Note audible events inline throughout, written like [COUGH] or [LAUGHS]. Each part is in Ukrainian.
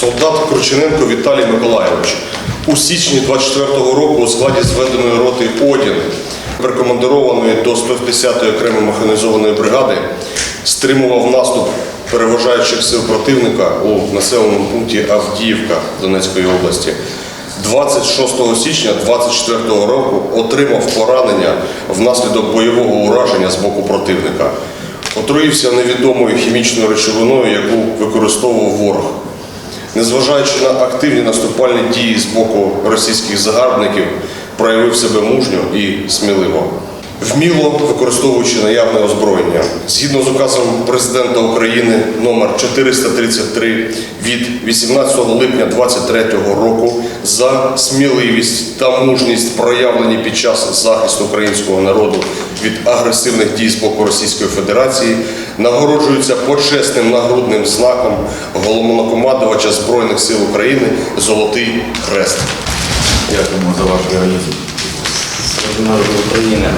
Солдат Кручененко Віталій Миколайович. У січні 24-го року у складі зведеної роти Одін, прикомандированої до 150-ї окремої механізованої бригади, стримував наступ переважаючих сил противника у населеному пункті Авдіївка Донецької області. 26 січня 24 року отримав поранення внаслідок бойового ураження з боку противника. Отруївся невідомою хімічною речовиною, яку використовував ворог. Незважаючи на активні наступальні дії з боку російських загарбників, проявив себе мужньо і сміливо. Вміло використовуючи наявне озброєння. Згідно з указом президента України номер 433 від 18 липня 2023 року за сміливість та мужність проявлені під час захисту українського народу від агресивних дій з боку Російської Федерації нагороджується почесним нагрудним знаком головнокомандувача Збройних сил України Золотий Хрест. Дякуємо за ваш героїзм. Народу України.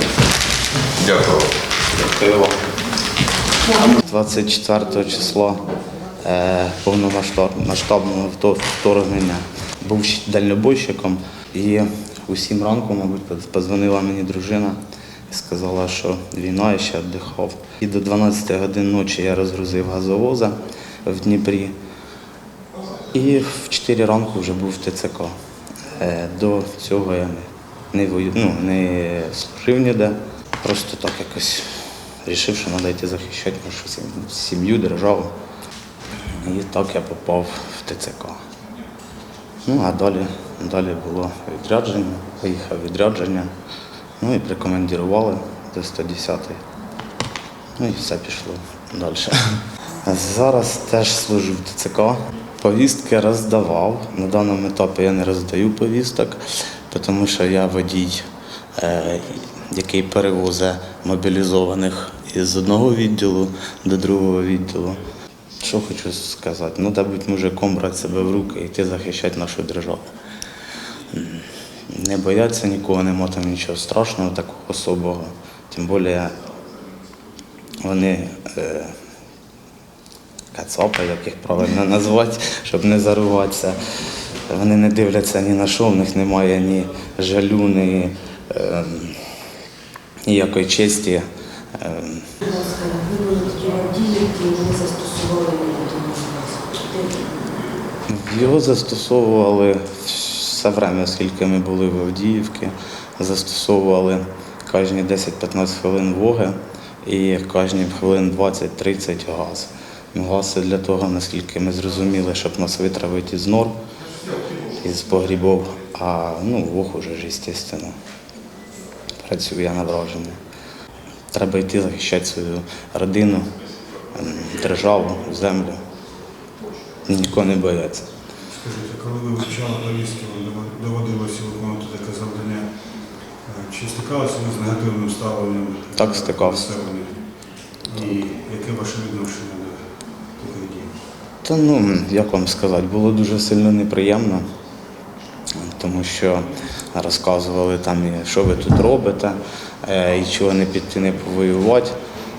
Дякую. Дякую 24 числа е, повномасштабного вторгнення був дальнобойщиком і у 7 ранку, мабуть, позвонила мені дружина і сказала, що війна я ще віддихав. І до 12 годин ночі я розгрузив газовоза в Дніпрі. І в 4 ранку вже був в ТЦК. Е, До цього я не, не, ну, не служив ніде. Просто так якось вирішив, що треба йти захищати нашу сім'ю, державу. І так я попав в ТЦК. Ну, а далі, далі було відрядження, поїхав відрядження. Ну і прикомандірували до 110-ї. Ну і все пішло далі. [LAUGHS] Зараз теж служу в ТЦК. Повістки роздавав. На даному етапі я не роздаю повісток, тому що я водій, е, який перевозить мобілізованих із одного відділу до другого відділу. Що хочу сказати? Ну, треба бути мужиком, брати себе в руки і йти захищати нашу державу. Не бояться нікого, нема там нічого страшного, такого особого. Тим більше вони е, кацапи, як їх правильно назвати, щоб не зариватися. Вони не дивляться ні на що, в них немає ні жалю, ні е, ніякої честі. Е, методичність. Його застосовували все время, скільки ми були в Авдіївці, застосовували кожні 10-15 хвилин воги і кожні хвилин 20-30 газ. Ну, Газ для того, наскільки ми зрозуміли, щоб нас витравити з нор, із погрібов, а ну, вог уже ж, звісно, працює на враження. Треба йти захищати свою родину, державу, землю. Нікого не бояться. Скажіть, коли ви вивчали повістки, доводилося виконувати таке завдання, е, чи стикалися ви з негативним ставленням Так, стикався. І яке ваше відношення до таких дій? Та ну, як вам сказати, було дуже сильно неприємно, тому що розказували там, що ви тут робите, е, і чого не піти не повоювати.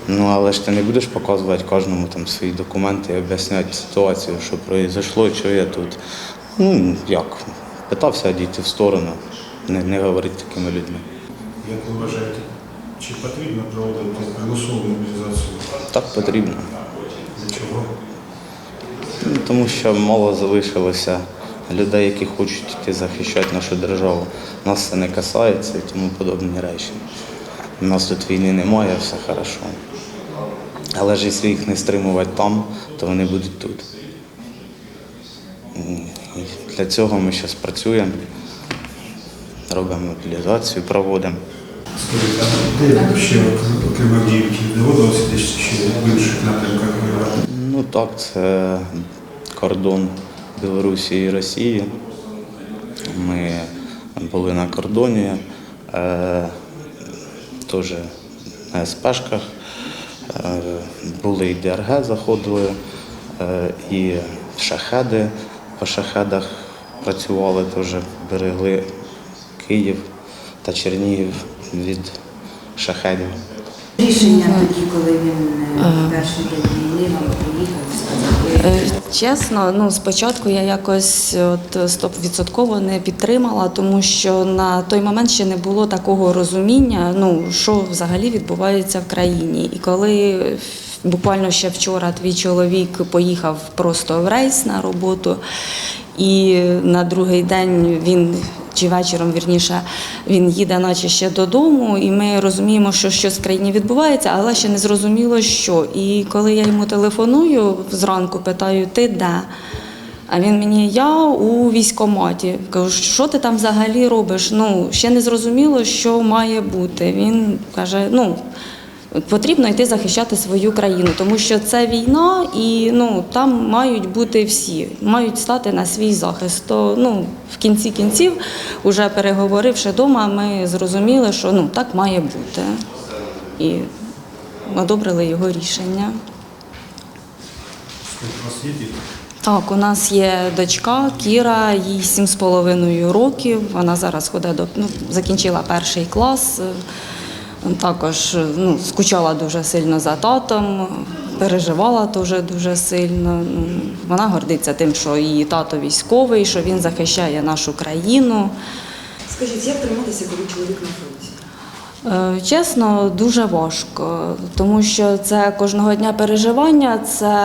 Ну, але ж ти не будеш показувати кожному там свої документи і об'ясняти ситуацію, що пройшло, що я тут. Ну, як, питався дійти в сторону, не, не говорити такими людьми. Як ви вважаєте, чи потрібно проводити примусову мобілізацію? Так потрібно. Для чого? Ну, Тому що мало залишилося людей, які хочуть йти захищати нашу державу. Нас це не касається і тому подобні речі. У нас тут війни немає, все хорошо. Але ж якщо їх не стримувати там, то вони будуть тут. І Для цього ми зараз працюємо, робимо мобілізацію, проводимо. Скажіть, а де ще окрім Авдіївки доводилося десь ще в інших напрямках воювати? Ну так, це кордон Білорусі і Росії. Ми були на кордоні, е, теж на СПшках, е, були і ДРГ заходили, е, і шахеди по шахедах працювали, теж берегли Київ та Чернігів від шахедів. Рішення тоді, коли він е, перший день війни вам приїхав, сказав, Е, Чесно, ну спочатку я якось от стовідсотково не підтримала, тому що на той момент ще не було такого розуміння, ну що взагалі відбувається в країні. І коли буквально ще вчора твій чоловік поїхав просто в рейс на роботу, і на другий день він. Чи вечором вірніше він їде, наче ще додому, і ми розуміємо, що щось в країні відбувається, але ще не зрозуміло, що. І коли я йому телефоную зранку, питаю, ти де? А він мені, я у військкоматі. Кажу, що ти там взагалі робиш? Ну, ще не зрозуміло, що має бути. Він каже: ну, потрібно йти захищати свою країну, тому що це війна, і ну, там мають бути всі, мають стати на свій захист. То ну, в кінці кінців, уже переговоривши вдома, ми зрозуміли, що ну, так має бути. І одобрили його рішення. Так, у нас є дочка Кіра, їй сім з половиною років. Вона зараз ходить до ну, закінчила перший клас. Також ну, скучала дуже сильно за татом, переживала теж дуже сильно. Вона гордиться тим, що її тато військовий, що він захищає нашу країну. Скажіть, як триматися, коли чоловік на фронті? Е, Чесно, дуже важко, тому що це кожного дня переживання. Це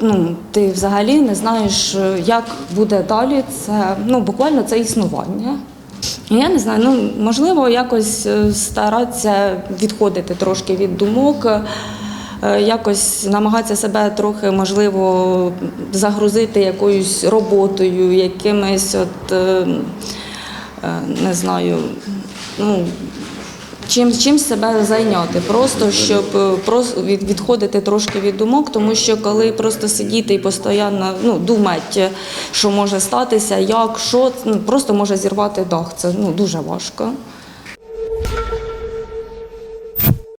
ну ти взагалі не знаєш, як буде далі. Це ну буквально це існування. Я не знаю, ну можливо, якось е, старатися відходити трошки від думок, е, якось намагатися себе трохи, можливо, загрузити якоюсь роботою, якимись от. е, е, не знаю, ну, чим, чим себе зайняти, просто щоб е, просто відходити трошки від думок, тому що коли просто сидіти і постійно ну, думати, що може статися, як, що, ну, просто може зірвати дах. Це ну, дуже важко.